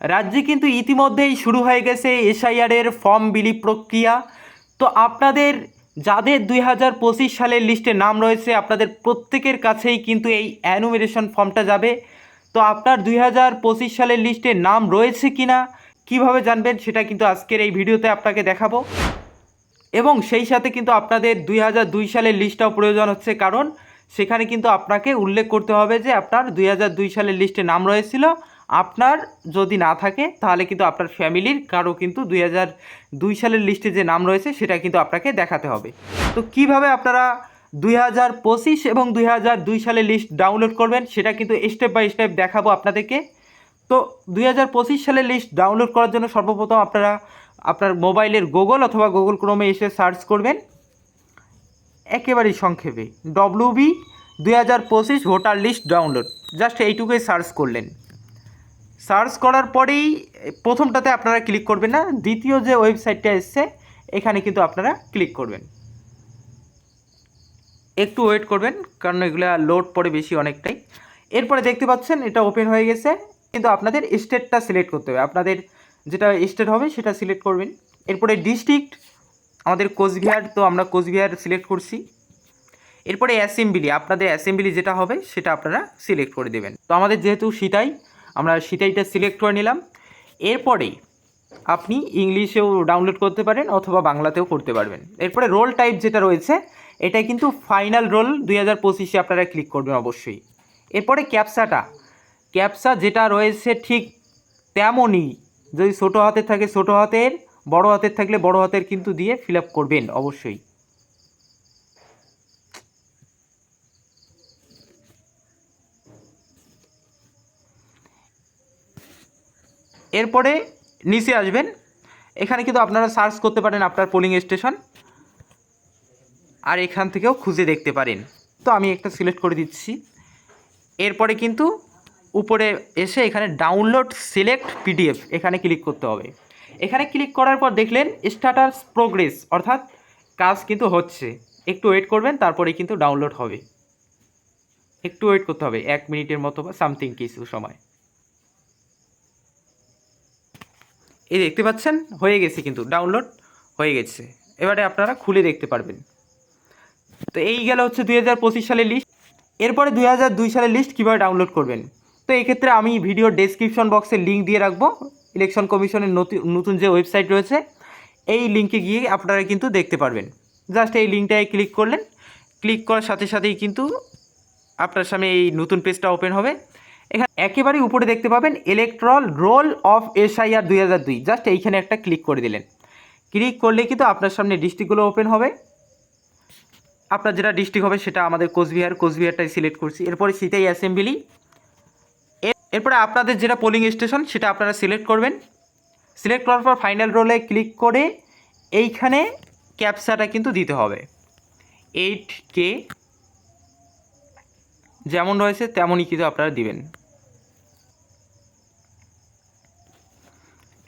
রাজ্যে কিন্তু ইতিমধ্যেই শুরু হয়ে গেছে এসআইআরের ফর্ম বিলি প্রক্রিয়া। তো আপনাদের যাদের দুই হাজার পঁচিশ সালের লিস্টে নাম রয়েছে, আপনাদের প্রত্যেকের কাছেই কিন্তু এই অ্যানুমিনেশন ফর্মটা যাবে। তো আপনার দুই হাজার পঁচিশ সালের লিস্টে নাম রয়েছে কি না কীভাবে জানবেন সেটা কিন্তু আজকের এই ভিডিওতে আপনাকে দেখাবো। এবং সেই সাথে কিন্তু আপনাদের দুই হাজার দুই সালের লিস্টটাও প্রয়োজন হচ্ছে, কারণ সেখানে কিন্তু আপনাকে উল্লেখ করতে হবে যে আপনার দুই হাজার দুই সালের লিস্টে নাম রয়েছিল। আপনার যদি না থাকে, তাহলে কিন্তু আপনার ফ্যামিলির কারও কিন্তু দুই হাজার দুই সালের লিস্টে যে নাম রয়েছে, সেটা কিন্তু আপনাকে দেখাতে হবে। তো কীভাবে আপনারা দুই হাজার পঁচিশ এবং দুই হাজার দুই সালের লিস্ট ডাউনলোড করবেন, সেটা কিন্তু স্টেপ বাই স্টেপ দেখাবো আপনাদেরকে। তো দুই হাজার পঁচিশ সালের লিস্ট ডাউনলোড করার জন্য সর্বপ্রথম আপনারা আপনার মোবাইলের গুগল অথবা গুগল ক্রোমে এসে সার্চ করবেন। একেবারেই সংক্ষেপে, ডব্লিউ বি দুই হাজার পঁচিশ ভোটার লিস্ট ডাউনলোড। জাস্ট এইটুকুই সার্চ করলেন। সার্চ করার পরেই প্রথমটাতে আপনারা ক্লিক করবেন না, দ্বিতীয় যে ওয়েবসাইটটা এসছে, এখানে কিন্তু আপনারা ক্লিক করবেন। একটু ওয়েট করবেন, কারণ এগুলো লোড পড়ে বেশি অনেকটাই। এরপরে দেখতে পাচ্ছেন, এটা ওপেন হয়ে গেছে, কিন্তু আপনাদের স্টেটটা সিলেক্ট করতে হবে। আপনাদের যেটা স্টেট হবে, সেটা সিলেক্ট করবেন। এরপরে ডিস্ট্রিক্ট, আমাদের কোচবিহার, তো আমরা কোচবিহার সিলেক্ট করছি। এরপরে অ্যাসেম্বলি, আপনাদের অ্যাসেম্বলি যেটা হবে, সেটা আপনারা সিলেক্ট করে দেবেন। তো আমাদের যেহেতু সিটাই আমরা সিটাইটা সিলেক্ট করে নিলাম। এরপরেই আপনি ইংলিশেও ডাউনলোড করতে পারেন অথবা বাংলাতেও করতে পারবেন। এরপরে রোল টাইপ যেটা রয়েছে, এটা কিন্তু ফাইনাল রোল দুই হাজার পঁচিশে আপনারা ক্লিক করবেন অবশ্যই। এরপরে ক্যাপসাটা ক্যাপসা যেটা রয়েছে ঠিক তেমনই। যদি ছোটো হাতের থাকে ছোটো হাতের, বড় হাতের থাকলে বড় হাতের কিন্তু দিয়ে ফিল আপ করবেন অবশ্যই। এরপরে নিচে আসবেন। এখানে কিন্তু আপনারা সার্চ করতে পারেন আপনার পোলিং স্টেশন আর এখান থেকেও খুঁজে দেখতে পারেন। তো আমি একটা সিলেক্ট করে দিচ্ছি। এরপরে কিন্তু উপরে এসে এখানে ডাউনলোড সিলেক্ট পিডিএফ এখানে ক্লিক করতে হবে। এখানে ক্লিক করার পর দেখলেন স্ট্যাটাস প্রোগ্রেস অর্থাৎ কাজ কিন্তু হচ্ছে। একটু ওয়েট করবেন তারপরে কিন্তু ডাউনলোড হবে। একটু ওয়েট করতে হবে, এক মিনিটের মতো বা সামথিং কিছু সময়। এই দেখতে পাচ্ছেন? হয়ে গেছে কিন্তু ডাউনলোড হয়ে গেছে। এবারে আপনারা খুলে দেখতে পারবেন। তো এই গেল হচ্ছে দুই হাজার পঁচিশ সালের লিস্ট এরপরে দুই হাজার দুই সালের লিস্ট কীভাবে ডাউনলোড করবেন? তো এক্ষেত্রে আমি ভিডিওর ডেসক্রিপশন বক্সে লিঙ্ক দিয়ে রাখব। ইলেকশন কমিশনের নতুন নতুন যে ওয়েবসাইট রয়েছে, এই লিঙ্কে গিয়ে আপনারা কিন্তু দেখতে পারবেন। জাস্ট এই লিঙ্কটায় ক্লিক করলেন। ক্লিক করার সাথে সাথেই কিন্তু আপনার সামনে এই নতুন পেজটা ওপেন হবে। এখানে একেবারেই উপরে দেখতে পাবেন ইলেকট্রল রোল অফ এসআইআর দুই হাজার দুই। জাস্ট এইখানে একটা ক্লিক করে দিলেন। ক্লিক করলে কিন্তু আপনার সামনে ডিস্ট্রিক্টগুলো ওপেন হবে। আপনার যেটা ডিস্ট্রিক্ট হবে সেটা আমাদের কোচবিহার, কোচবিহারটাই সিলেক্ট করছি। এরপরে সিটাই অ্যাসেম্বলি এরপরে আপনাদের যেটা পোলিং স্টেশন সেটা আপনারা সিলেক্ট করবেন। সিলেক্ট করার পর ফাইনাল রোলে ক্লিক করে এইখানে ক্যাপসাটা কিন্তু দিতে হবে। এইট কে যেমন রয়েছে তেমনই কিন্তু আপনারা দিবেন।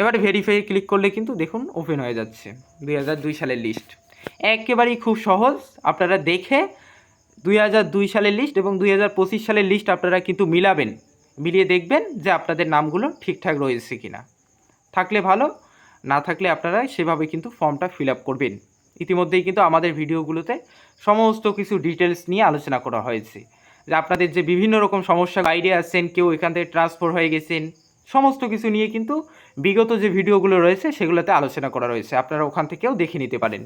এবারে ভেরিফাই ক্লিক করলে কিন্তু দেখুন ওপেন হয়ে যাচ্ছে, দুই হাজার দুই সালের লিস্ট একেবারেই খুব সহজ, আপনারা দেখে দুই হাজার দুই সালের লিস্ট এবং দুই হাজার পঁচিশ সালের লিস্ট আপনারা কিন্তু মিলাবেন, মিলিয়ে দেখবেন যে আপনাদের নামগুলো ঠিকঠাক রয়েছে কি না থাকলে ভালো, না থাকলে আপনারা সেভাবে কিন্তু ফর্মটা ফিল আপ করবেন। ইতিমধ্যেই কিন্তু আমাদের ভিডিওগুলোতে সমস্ত কিছু ডিটেলস নিয়ে আলোচনা করা হয়েছে। যে আপনাদের যে বিভিন্ন রকম সমস্যা বাইরে আছেন কেউ এখান থেকে ট্রান্সফার হয়ে গেছেন সমস্ত কিছু নিয়ে কিন্তু বিগত যে ভিডিওগুলো রয়েছে সেগুলোতে আলোচনা করা রয়েছে। আপনারা ওখান থেকেও দেখে নিতে পারেন।